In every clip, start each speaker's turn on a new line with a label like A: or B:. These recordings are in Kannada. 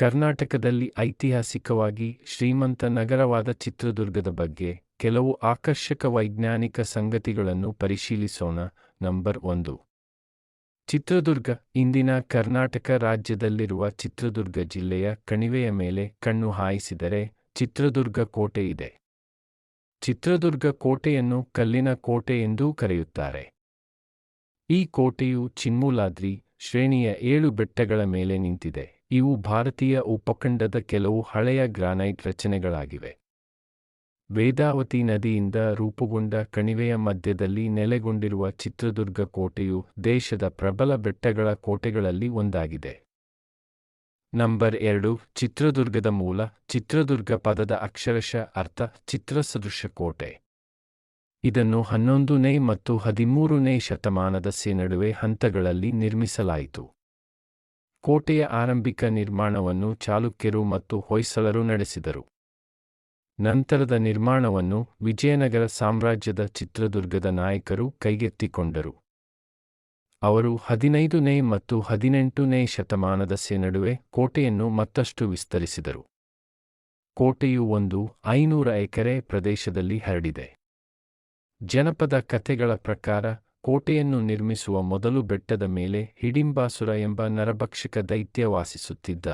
A: ಕರ್ನಾಟಕದಲ್ಲಿ ಐತಿಹಾಸಿಕವಾಗಿ ಶ್ರೀಮಂತ ನಗರವಾದ ಚಿತ್ರದುರ್ಗದ ಬಗ್ಗೆ ಕೆಲವು ಆಕರ್ಷಕ ವೈಜ್ಞಾನಿಕ ಸಂಗತಿಗಳನ್ನು ಪರಿಶೀಲಿಸೋಣ. ನಂಬರ್ ಒಂದು. ಚಿತ್ರದುರ್ಗ, ಇಂದಿನ ಕರ್ನಾಟಕ ರಾಜ್ಯದಲ್ಲಿರುವ ಚಿತ್ರದುರ್ಗ ಜಿಲ್ಲೆಯ ಕಣಿವೆಯ ಮೇಲೆ ಕಣ್ಣು ಹಾಯಿಸಿದರೆ ಚಿತ್ರದುರ್ಗ ಕೋಟೆ ಇದೆ. ಚಿತ್ರದುರ್ಗ ಕೋಟೆಯನ್ನು ಕಲ್ಲಿನ ಕೋಟೆ ಎಂದೂ ಕರೆಯುತ್ತಾರೆ. ಈ ಕೋಟೆಯು ಚಿನ್ಮೂಲಾದ್ರಿ ಶ್ರೇಣಿಯ ಏಳು ಬೆಟ್ಟಗಳ ಮೇಲೆ ನಿಂತಿದೆ. ಇವು ಭಾರತೀಯ ಉಪಖಂಡದ ಕೆಲವು ಹಳೆಯ ಗ್ರಾನೈಟ್ ರಚನೆಗಳಾಗಿವೆ. ವೇದಾವತಿ ನದಿಯಿಂದ ರೂಪುಗೊಂಡ ಕಣಿವೆಯ ಮಧ್ಯದಲ್ಲಿ ನೆಲೆಗೊಂಡಿರುವ ಚಿತ್ರದುರ್ಗ ಕೋಟೆಯು ದೇಶದ ಪ್ರಬಲ ಬೆಟ್ಟಗಳ ಕೋಟೆಗಳಲ್ಲಿ ಒಂದಾಗಿದೆ. ನಂಬರ್ ಎರಡು, ಚಿತ್ರದುರ್ಗದ ಮೂಲ, ಚಿತ್ರದುರ್ಗ ಪದದ ಅಕ್ಷರಶಃ ಅರ್ಥ ಚಿತ್ರಸದೃಶ ಕೋಟೆ. ಇದನ್ನು ಹನ್ನೊಂದನೇ ಮತ್ತು ಹದಿಮೂರನೇ ಶತಮಾನದ ಸೆ ನಡುವೆ ಹಂತಗಳಲ್ಲಿ ನಿರ್ಮಿಸಲಾಯಿತು. ಕೋಟೆಯ ಆರಂಭಿಕ ನಿರ್ಮಾಣವನ್ನು ಚಾಲುಕ್ಯರು ಮತ್ತು ಹೊಯ್ಸಳರು ನಡೆಸಿದರು. ನಂತರದ ನಿರ್ಮಾಣವನ್ನು ವಿಜಯನಗರ ಸಾಮ್ರಾಜ್ಯದ ಚಿತ್ರದುರ್ಗದ ನಾಯಕರು ಕೈಗೆತ್ತಿಕೊಂಡರು. ಅವರು ಹದಿನೈದನೇ ಮತ್ತು ಹದಿನೆಂಟನೇ ಶತಮಾನದ ಸೆ ನಡುವೆ ಕೋಟೆಯನ್ನು ಮತ್ತಷ್ಟು ವಿಸ್ತರಿಸಿದರು. ಕೋಟೆಯು ಒಂದು ಐನೂರ ಎಕರೆ ಪ್ರದೇಶದಲ್ಲಿ ಹರಡಿದೆ. ಜನಪದ ಕಥೆಗಳ ಪ್ರಕಾರ ಕೋಟೆಯನ್ನು ನಿರ್ಮಿಸುವ ಮೊದಲು ಬೆಟ್ಟದ ಮೇಲೆ ಹಿಡಿಂಬಾಸುರ ಎಂಬ ನರಭಕ್ಷಕ ದೈತ್ಯ ವಾಸಿಸುತ್ತಿದ್ದ.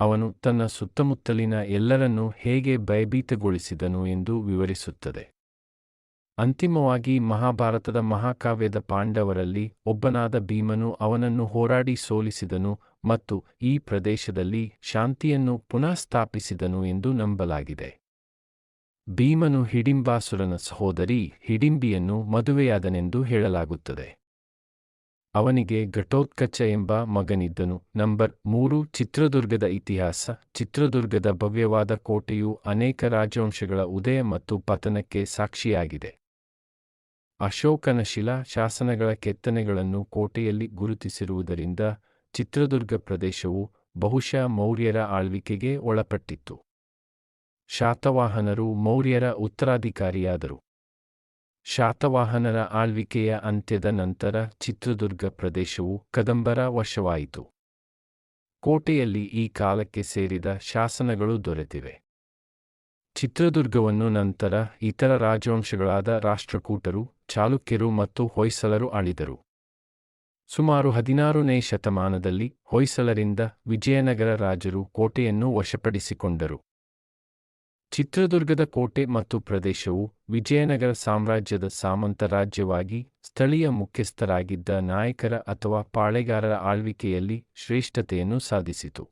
A: ಅವನು ತನ್ನ ಸುತ್ತಮುತ್ತಲಿನ ಎಲ್ಲರನ್ನೂ ಹೇಗೆ ಭಯಭೀತಗೊಳಿಸಿದನು ಎಂದು ವಿವರಿಸುತ್ತದೆ. ಅಂತಿಮವಾಗಿ ಮಹಾಭಾರತದ ಮಹಾಕಾವ್ಯದ ಪಾಂಡವರಲ್ಲಿ ಒಬ್ಬನಾದ ಭೀಮನು ಅವನನ್ನು ಹೋರಾಡಿ ಸೋಲಿಸಿದನು ಮತ್ತು ಈ ಪ್ರದೇಶದಲ್ಲಿ ಶಾಂತಿಯನ್ನು ಪುನಃ ಸ್ಥಾಪಿಸಿದನು ಎಂದು ನಂಬಲಾಗಿದೆ. ಭೀಮನು ಹಿಡಿಂಬಾಸುರನ ಸಹೋದರಿ ಹಿಡಿಂಬಿಯನ್ನು ಮದುವೆಯಾದನೆಂದು ಹೇಳಲಾಗುತ್ತದೆ. ಅವನಿಗೆ ಘಟೋತ್ಕಚ ಎಂಬ ಮಗನಿದ್ದನು. ನಂಬರ್ ಮೂರು, ಚಿತ್ರದುರ್ಗದ ಇತಿಹಾಸ. ಚಿತ್ರದುರ್ಗದ ಭವ್ಯವಾದ ಕೋಟೆಯು ಅನೇಕ ರಾಜವಂಶಗಳ ಉದಯ ಮತ್ತು ಪತನಕ್ಕೆ ಸಾಕ್ಷಿಯಾಗಿದೆ. ಅಶೋಕನ ಶಿಲಾ ಶಾಸನಗಳ ಕೆತ್ತನೆಗಳನ್ನು ಕೋಟೆಯಲ್ಲಿ ಗುರುತಿಸಿರುವುದರಿಂದ ಚಿತ್ರದುರ್ಗ ಪ್ರದೇಶವು ಬಹುಶಃ ಮೌರ್ಯರ ಆಳ್ವಿಕೆಗೆ ಒಳಪಟ್ಟಿತ್ತು. ಶಾತವಾಹನರು ಮೌರ್ಯರ ಉತ್ತರಾಧಿಕಾರಿಯಾದರು. ಶಾತವಾಹನರ ಆಳ್ವಿಕೆಯ ಅಂತ್ಯದ ನಂತರ ಚಿತ್ರದುರ್ಗ ಪ್ರದೇಶವು ಕದಂಬರ ವಶವಾಯಿತು. ಕೋಟೆಯಲ್ಲಿ ಈ ಕಾಲಕ್ಕೆ ಸೇರಿದ ಶಾಸನಗಳು ದೊರೆತಿವೆ. ಚಿತ್ರದುರ್ಗವನ್ನು ನಂತರ ಇತರ ರಾಜವಂಶಗಳಾದ ರಾಷ್ಟ್ರಕೂಟರು, ಚಾಲುಕ್ಯರು ಮತ್ತು ಹೊಯ್ಸಲರು ಆಳಿದರು. ಸುಮಾರು ಹದಿನಾರನೇ ಶತಮಾನದಲ್ಲಿ ಹೊಯ್ಸಲರಿಂದ ವಿಜಯನಗರ ರಾಜರು ಕೋಟೆಯನ್ನು ವಶಪಡಿಸಿಕೊಂಡರು. ಚಿತ್ರದುರ್ಗದ ಕೋಟೆ ಮತ್ತು ಪ್ರದೇಶವು ವಿಜಯನಗರ ಸಾಮ್ರಾಜ್ಯದ ಸಾಮಂತ ರಾಜ್ಯವಾಗಿ ಸ್ಥಳೀಯ ಮುಖ್ಯಸ್ಥರಾಗಿದ್ದ ನಾಯಕರ ಅಥವಾ ಪಾಳೆಗಾರರ ಆಳ್ವಿಕೆಯಲ್ಲಿ ಶ್ರೇಷ್ಠತೆಯನ್ನು ಸಾಧಿಸಿತು.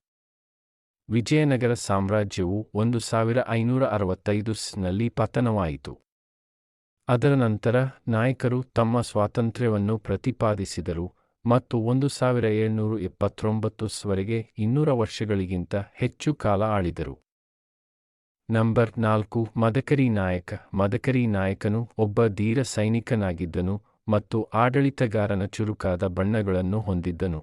A: ವಿಜಯನಗರ ಸಾಮ್ರಾಜ್ಯವು ಒಂದು ಸಾವಿರ ಐನೂರ ಅರವತ್ತೈದು ನಲ್ಲಿ ಪತನವಾಯಿತು. ಅದರ ನಂತರ ನಾಯಕರು ತಮ್ಮ ಸ್ವಾತಂತ್ರ್ಯವನ್ನು ಪ್ರತಿಪಾದಿಸಿದರು ಮತ್ತು ಒಂದು ಸಾವಿರ ಏಳ್ನೂರು ಎಪ್ಪತ್ತೊಂಬತ್ತು ವರೆಗೆ ಇನ್ನೂರ ವರ್ಷಗಳಿಗಿಂತ ಹೆಚ್ಚು ಕಾಲ ಆಳಿದರು. ನಂಬರ್ ನಾಲ್ಕು, ಮದಕರಿ ನಾಯಕ. ಮದಕರಿ ನಾಯಕನು ಒಬ್ಬ ಧೀರ ಸೈನಿಕನಾಗಿದ್ದನು ಮತ್ತು ಆಡಳಿತಗಾರನ ಚುರುಕಾದ ಬಣ್ಣಗಳನ್ನು ಹೊಂದಿದ್ದನು.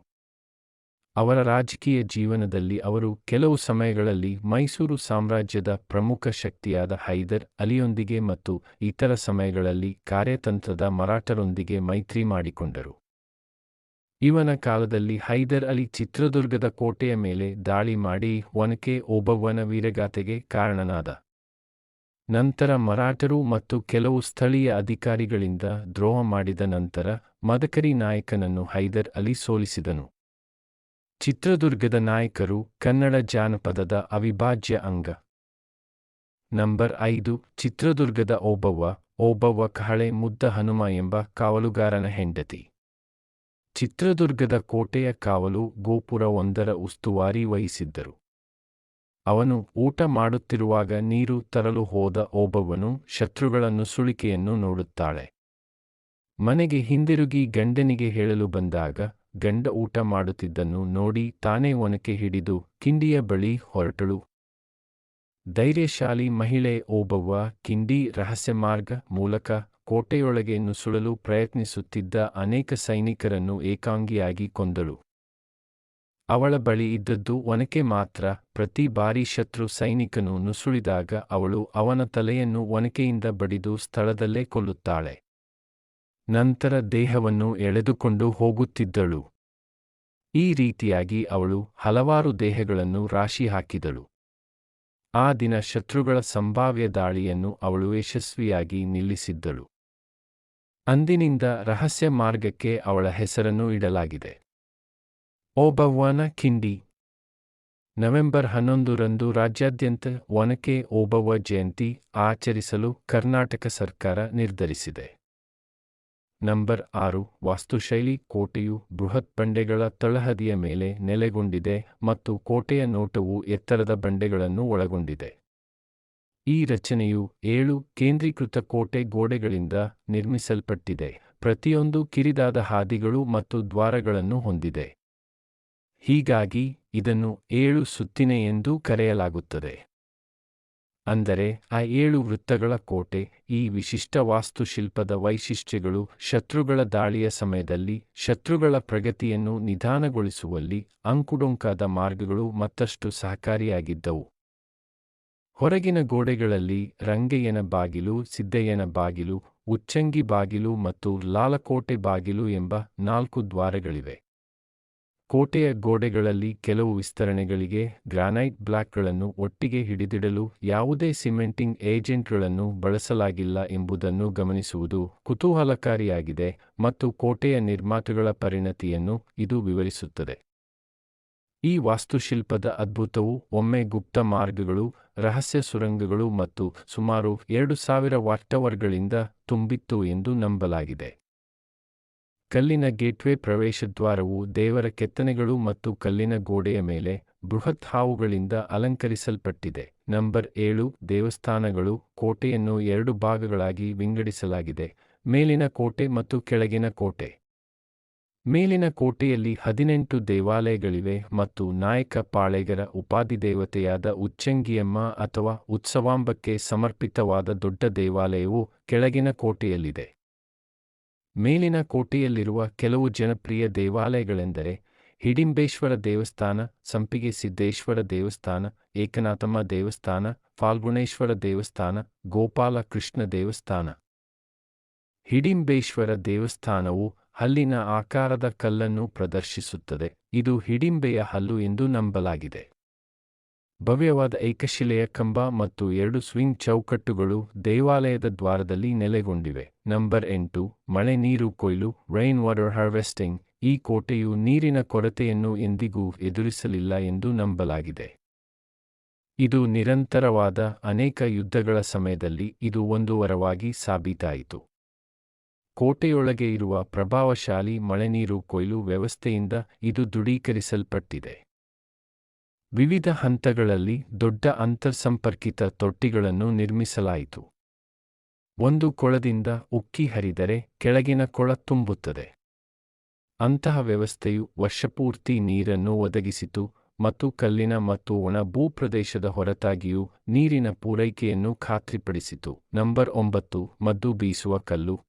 A: ಅವರ ರಾಜಕೀಯ ಜೀವನದಲ್ಲಿ ಅವರು ಕೆಲವು ಸಮಯಗಳಲ್ಲಿ ಮೈಸೂರು ಸಾಮ್ರಾಜ್ಯದ ಪ್ರಮುಖ ಶಕ್ತಿಯಾದ ಹೈದರ್ ಅಲಿಯೊಂದಿಗೆ ಮತ್ತು ಇತರ ಸಮಯಗಳಲ್ಲಿ ಕಾರ್ಯತಂತ್ರದ ಮರಾಠರೊಂದಿಗೆ ಮೈತ್ರಿ ಮಾಡಿಕೊಂಡರು. ಇವನ ಕಾಲದಲ್ಲಿ ಹೈದರ್ ಅಲಿ ಚಿತ್ರದುರ್ಗದ ಕೋಟೆಯ ಮೇಲೆ ದಾಳಿ ಮಾಡಿ ಒನಕೆ ಓಬವ್ವನ ವೀರಗಾಥೆಗೆ ಕಾರಣನಾದ. ನಂತರ ಮರಾಠರು ಮತ್ತು ಕೆಲವು ಸ್ಥಳೀಯ ಅಧಿಕಾರಿಗಳಿಂದ ದ್ರೋಹ ಮಾಡಿದ ನಂತರ ಮದಕರಿ ನಾಯಕನನ್ನು ಹೈದರ್ ಅಲಿ ಸೋಲಿಸಿದನು. ಚಿತ್ರದುರ್ಗದ ನಾಯಕರು ಕನ್ನಡ ಜಾನಪದದ ಅವಿಭಾಜ್ಯ ಅಂಗ. ನಂಬರ್ ಐದು, ಚಿತ್ರದುರ್ಗದ ಓಬವ್ವ ಓಬವ್ವ ಕಹಳೆ ಮುದ್ದ ಹನುಮ ಎಂಬ ಕಾವಲುಗಾರನ ಹೆಂಡತಿ. ಚಿತ್ರದುರ್ಗದ ಕೋಟೆಯ ಕಾವಲು ಗೋಪುರ ಒಂದರ ಉಸ್ತುವಾರಿ ವಹಿಸಿದ್ದರು. ಅವನು ಊಟ ಮಾಡುತ್ತಿರುವಾಗ ನೀರು ತರಲು ಹೋದ ಓಬವ್ವನು ಶತ್ರುಗಳನ್ನು ಸುಳಿಕೆಯನ್ನು ನೋಡುತ್ತಾಳೆ. ಮನೆಗೆ ಹಿಂದಿರುಗಿ ಗಂಡನಿಗೆ ಹೇಳಲು ಬಂದಾಗ ಗಂಡ ಊಟ ಮಾಡುತ್ತಿದ್ದನ್ನು ನೋಡಿ ತಾನೇ ಒನಕೆ ಹಿಡಿದು ಕಿಂಡಿಯ ಬಳಿ ಹೊರಟಳು. ಧೈರ್ಯಶಾಲಿ ಮಹಿಳೆ ಓಬವ್ವ, ಕಿಂಡಿ ರಹಸ್ಯ ಮಾರ್ಗ ಮೂಲಕ ಕೋಟೆಯೊಳಗೆ ನುಸುಳಲು ಪ್ರಯತ್ನಿಸುತ್ತಿದ್ದ ಅನೇಕ ಸೈನಿಕರನ್ನು ಏಕಾಂಗಿಯಾಗಿ ಕೊಂದಳು. ಅವಳ ಬಳಿ ಇದ್ದದ್ದು ಒನಕೆ ಮಾತ್ರ. ಪ್ರತಿ ಬಾರಿ ಶತ್ರು ಸೈನಿಕನು ನುಸುಳಿದಾಗ ಅವಳು ಅವನ ತಲೆಯನ್ನು ಒನಕೆಯಿಂದ ಬಡಿದು ಸ್ಥಳದಲ್ಲೇ ಕೊಲ್ಲುತ್ತಾಳೆ. ನಂತರ ದೇಹವನ್ನು ಎಳೆದುಕೊಂಡು ಹೋಗುತ್ತಿದ್ದಳು. ಈ ರೀತಿಯಾಗಿ ಅವಳು ಹಲವಾರು ದೇಹಗಳನ್ನು ರಾಶಿ ಹಾಕಿದಳು ಆ ದಿನ ಶತ್ರುಗಳ ಸಂಭಾವ್ಯ ದಾಳಿಯನ್ನು ಅವಳು ಯಶಸ್ವಿಯಾಗಿ ನಿಲ್ಲಿಸಿದ್ದಳು. ಅಂದಿನಿಂದ ರಹಸ್ಯ ಮಾರ್ಗಕ್ಕೆ ಅವಳ ಹೆಸರನ್ನು ಇಡಲಾಗಿದೆ. ಓಬವ್ವನ ಕಿಂಡಿ ನವೆಂಬರ್ ಹನ್ನೊಂದರಂದು ರಾಜ್ಯಾದ್ಯಂತ ಒನಕೆ ಓಬವ್ವ ಜಯಂತಿ ಆಚರಿಸಲು ಕರ್ನಾಟಕ ಸರ್ಕಾರ ನಿರ್ಧರಿಸಿದೆ. ನಂಬರ್ ಆರು, ವಾಸ್ತುಶೈಲಿ ಕೋಟೆಯು ಬೃಹತ್ ಬಂಡೆಗಳ ತಳಹದಿಯ ಮೇಲೆ ನೆಲೆಗೊಂಡಿದೆ ಮತ್ತು ಕೋಟೆಯ ನೋಟವು ಎತ್ತರದ ಬಂಡೆಗಳನ್ನು ಒಳಗೊಂಡಿದೆ. ಈ ರಚನೆಯು ಏಳು ಕೇಂದ್ರೀಕೃತ ಕೋಟೆ ಗೋಡೆಗಳಿಂದ ನಿರ್ಮಿಸಲ್ಪಟ್ಟಿದೆ, ಪ್ರತಿಯೊಂದು ಕಿರಿದಾದ ಹಾದಿಗಳು ಮತ್ತು ದ್ವಾರಗಳನ್ನು ಹೊಂದಿದೆ. ಹೀಗಾಗಿ ಇದನ್ನು ಏಳು ಸುತ್ತಿನೆ ಎಂದು ಕರೆಯಲಾಗುತ್ತದೆ. ಅಂದರೆ ಆ ಏಳು ವೃತ್ತಗಳ ಕೋಟೆ, ಈ ವಿಶಿಷ್ಟ ವಾಸ್ತುಶಿಲ್ಪದ ವೈಶಿಷ್ಟ್ಯಗಳು ಶತ್ರುಗಳ ದಾಳಿಯ ಸಮಯದಲ್ಲಿ, ಶತ್ರುಗಳ ಪ್ರಗತಿಯನ್ನು ನಿಧಾನಗೊಳಿಸುವಲ್ಲಿ ಅಂಕುಡೊಂಕಾದ ಮಾರ್ಗಗಳು ಮತ್ತಷ್ಟು ಸಹಕಾರಿಯಾಗಿದ್ದವು. ಹೊರಗಿನ ಗೋಡೆಗಳಲ್ಲಿ ರಂಗಯ್ಯನ ಬಾಗಿಲು, ಸಿದ್ದಯ್ಯನ ಬಾಗಿಲು, ಉಚ್ಚಂಗಿ ಬಾಗಿಲು ಮತ್ತು ಲಾಲಕೋಟೆ ಬಾಗಿಲು ಎಂಬ ನಾಲ್ಕು ದ್ವಾರಗಳಿವೆ. ಕೋಟೆಯ ಗೋಡೆಗಳಲ್ಲಿ ಕೆಲವು ವಿಸ್ತರಣೆಗಳಿಗೆ ಗ್ರಾನೈಟ್ ಬ್ಲಾಕ್ಗಳನ್ನು ಒಟ್ಟಿಗೆ ಹಿಡಿದಿಡಲು ಯಾವುದೇ ಸಿಮೆಂಟಿಂಗ್ ಏಜೆಂಟ್ಗಳನ್ನು ಬಳಸಲಾಗಿಲ್ಲ ಎಂಬುದನ್ನು ಗಮನಿಸುವುದು ಕುತೂಹಲಕಾರಿಯಾಗಿದೆ ಮತ್ತು ಕೋಟೆಯ ನಿರ್ಮಾತೃಗಳ ಪರಿಣತಿಯನ್ನು ಇದು ವಿವರಿಸುತ್ತದೆ. ಈ ವಾಸ್ತುಶಿಲ್ಪದ ಅದ್ಭುತವು ಒಮ್ಮೆ ಗುಪ್ತ ಮಾರ್ಗಗಳು, ರಹಸ್ಯ ಸುರಂಗಗಳು ಮತ್ತು ಸುಮಾರು ಎರಡು ಸಾವಿರ ವಾಟ್ಟವರ್ಗಳಿಂದ ತುಂಬಿತ್ತು ಎಂದು ನಂಬಲಾಗಿದೆ. ಕಲ್ಲಿನ ಗೇಟ್ವೇ ಪ್ರವೇಶದ್ವಾರವು ದೇವರ ಕೆತ್ತನೆಗಳು ಮತ್ತು ಕಲ್ಲಿನ ಗೋಡೆಯ ಮೇಲೆ ಬೃಹತ್ ಹಾವುಗಳಿಂದ ಅಲಂಕರಿಸಲ್ಪಟ್ಟಿದೆ. ನಂಬರ್ ಏಳು, ದೇವಸ್ಥಾನಗಳು ಕೋಟೆಯನ್ನು ಎರಡು ಭಾಗಗಳಾಗಿ ವಿಂಗಡಿಸಲಾಗಿದೆ. ಮೇಲಿನ ಕೋಟೆ ಮತ್ತು ಕೆಳಗಿನ ಕೋಟೆ. ಮೇಲಿನ ಕೋಟೆಯಲ್ಲಿ ಹದಿನೆಂಟು ದೇವಾಲಯಗಳಿವೆ ಮತ್ತು ನಾಯಕ ಪಾಳೆಗರ ಉಪಾಧಿದೇವತೆಯಾದ ಉಚ್ಚಂಗಿಯಮ್ಮ ಅಥವಾ ಉತ್ಸವಾಂಬಕ್ಕೆ ಸಮರ್ಪಿತವಾದ ದೊಡ್ಡ ದೇವಾಲಯವು ಕೆಳಗಿನ ಕೋಟೆಯಲ್ಲಿದೆ. ಮೇಲಿನ ಕೋಟೆಯಲ್ಲಿರುವ ಕೆಲವು ಜನಪ್ರಿಯ ದೇವಾಲಯಗಳೆಂದರೆ ಹಿಡಿಂಬೇಶ್ವರ ದೇವಸ್ಥಾನ, ಸಂಪಿಗೆ ಸಿದ್ದೇಶ್ವರ ದೇವಸ್ಥಾನ, ಏಕನಾಥಮ್ಮ ದೇವಸ್ಥಾನ, ಫಾಲ್ಗುಣೇಶ್ವರ ದೇವಸ್ಥಾನ ಗೋಪಾಲ ಕೃಷ್ಣ ದೇವಸ್ಥಾನ. ಹಿಡಿಂಬೇಶ್ವರ ದೇವಸ್ಥಾನವು ಹಲ್ಲಿನ ಆಕಾರದ ಕಲ್ಲನ್ನು ಪ್ರದರ್ಶಿಸುತ್ತದೆ. ಇದು ಹಿಡಿಂಬೆಯ ಹಲ್ಲು ಎಂದು ನಂಬಲಾಗಿದೆ. ಭವ್ಯವಾದ ಏಕಶಿಲೆಯ ಕಂಬ ಮತ್ತು ಎರಡು ಸ್ವಿಂಗ್ ಚೌಕಟ್ಟುಗಳು ದೇವಾಲಯದ ದ್ವಾರದಲ್ಲಿ ನೆಲೆಗೊಂಡಿವೆ. ನಂಬರ್ ಎಂಟು, ಮಳೆ ನೀರು ಕೊಯ್ಲು ರೈನ್ ವಾಟರ್ ಹಾರ್ವೆಸ್ಟಿಂಗ್ ಈ ಕೋಟೆಯು ನೀರಿನ ಕೊರತೆಯನ್ನು ಎಂದಿಗೂ ಎದುರಿಸಲಿಲ್ಲ ಎಂದು ನಂಬಲಾಗಿದೆ. ಇದು ನಿರಂತರವಾದ ಅನೇಕ ಯುದ್ಧಗಳ ಸಮಯದಲ್ಲಿ ಇದು ಒಂದು ವರವಾಗಿ ಸಾಬೀತಾಯಿತು. ಕೋಟೆಯೊಳಗೆ ಇರುವ ಪ್ರಭಾವಶಾಲಿ ಮಳೆನೀರು ಕೊಯ್ಲು ವ್ಯವಸ್ಥೆಯಿಂದ ಇದು ದೃಢೀಕರಿಸಲ್ಪಟ್ಟಿದೆ. ವಿವಿಧ ಹಂತಗಳಲ್ಲಿ ದೊಡ್ಡ ಅಂತರ್ಸಂಪರ್ಕಿತ ತೊಟ್ಟಿಗಳನ್ನು ನಿರ್ಮಿಸಲಾಯಿತು. ಒಂದು ಕೊಳದಿಂದ ಉಕ್ಕಿ ಹರಿದರೆ ಕೆಳಗಿನ ಕೊಳ ತುಂಬುತ್ತದೆ. ಅಂತಹ ವ್ಯವಸ್ಥೆಯು ವರ್ಷಪೂರ್ತಿ ನೀರನ್ನು ಒದಗಿಸಿತು ಮತ್ತು ಕಲ್ಲಿನ ಮತ್ತು ಒಣ ಭೂಪ್ರದೇಶದ ಹೊರತಾಗಿಯೂ ನೀರಿನ ಪೂರೈಕೆಯನ್ನು ಖಾತ್ರಿಪಡಿಸಿತು. ನಂಬರ್ ಒಂಬತ್ತು, ಮದ್ದು ಬೀಸುವ ಕಲ್ಲು.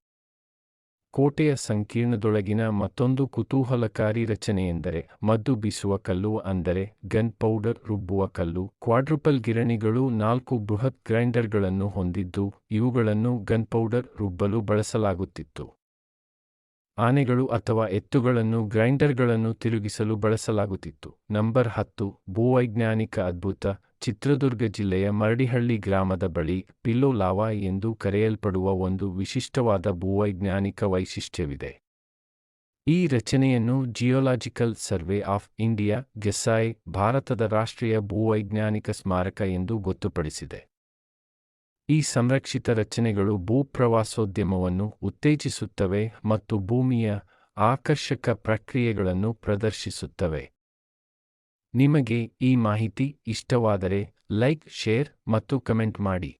A: ಕೋಟೆಯ ಸಂಕೀರ್ಣದೊಳಗಿನ ಮತ್ತೊಂದು ಕುತೂಹಲಕಾರಿ ರಚನೆಯೆಂದರೆ ಮದ್ದು ಬೀಸುವ ಕಲ್ಲು ಅಂದರೆ ಗನ್ ಪೌಡರ್ ರುಬ್ಬುವ ಕಲ್ಲು. ಕ್ವಾಡ್ರುಪಲ್ ಗಿರಣಿಗಳು ನಾಲ್ಕು ಬೃಹತ್ ಗ್ರೈಂಡರ್ಗಳನ್ನು ಹೊಂದಿದ್ದು ಇವುಗಳನ್ನು ಗನ್ ಪೌಡರ್ ರುಬ್ಬಲು ಬಳಸಲಾಗುತ್ತಿತ್ತು. ಆನೆಗಳು ಅಥವಾ ಎತ್ತುಗಳನ್ನು ಗ್ರೈಂಡರ್ಗಳನ್ನು ತಿರುಗಿಸಲು ಬಳಸಲಾಗುತ್ತಿತ್ತು. ನಂಬರ್ ಹತ್ತು, ಭೂವೈಜ್ಞಾನಿಕ ಅದ್ಭುತ ಚಿತ್ರದುರ್ಗ ಜಿಲ್ಲೆಯ ಮರಡಿಹಳ್ಳಿ ಗ್ರಾಮದ ಬಳಿ ಪಿಲ್ಲೋ ಲಾವಾ ಎಂದು ಕರೆಯಲ್ಪಡುವ ಒಂದು ವಿಶಿಷ್ಟವಾದ ಭೂವೈಜ್ಞಾನಿಕ ವೈಶಿಷ್ಟ್ಯವಿದೆ. ಈ ರಚನೆಯನ್ನು ಜಿಯೋಲಾಜಿಕಲ್ ಸರ್ವೆ ಆಫ್ ಇಂಡಿಯಾ, ಗೆಸ್ಸಾಯ್, ಭಾರತದ ರಾಷ್ಟ್ರೀಯ ಭೂವೈಜ್ಞಾನಿಕ ಸ್ಮಾರಕ ಎಂದು ಗೊತ್ತುಪಡಿಸಿದೆ. ಈ ಸಂರಕ್ಷಿತ ರಚನೆಗಳು ಭೂಪ್ರವಾಸೋದ್ಯಮವನ್ನು ಉತ್ತೇಜಿಸುತ್ತವೆ ಮತ್ತು ಭೂಮಿಯ ಆಕರ್ಷಕ ಪ್ರಕ್ರಿಯೆಗಳನ್ನು ಪ್ರದರ್ಶಿಸುತ್ತವೆ. ನಿಮಗೆ ಈ ಮಾಹಿತಿ ಇಷ್ಟವಾದರೆ ಲೈಕ್, ಶೇರ್ ಮತ್ತು ಕಮೆಂಟ್ ಮಾಡಿ.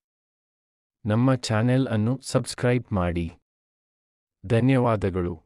A: ನಮ್ಮ ಚಾನೆಲ್ ಅನ್ನು ಸಬ್ಸ್ಕ್ರೈಬ್ ಮಾಡಿ. ಧನ್ಯವಾದಗಳು.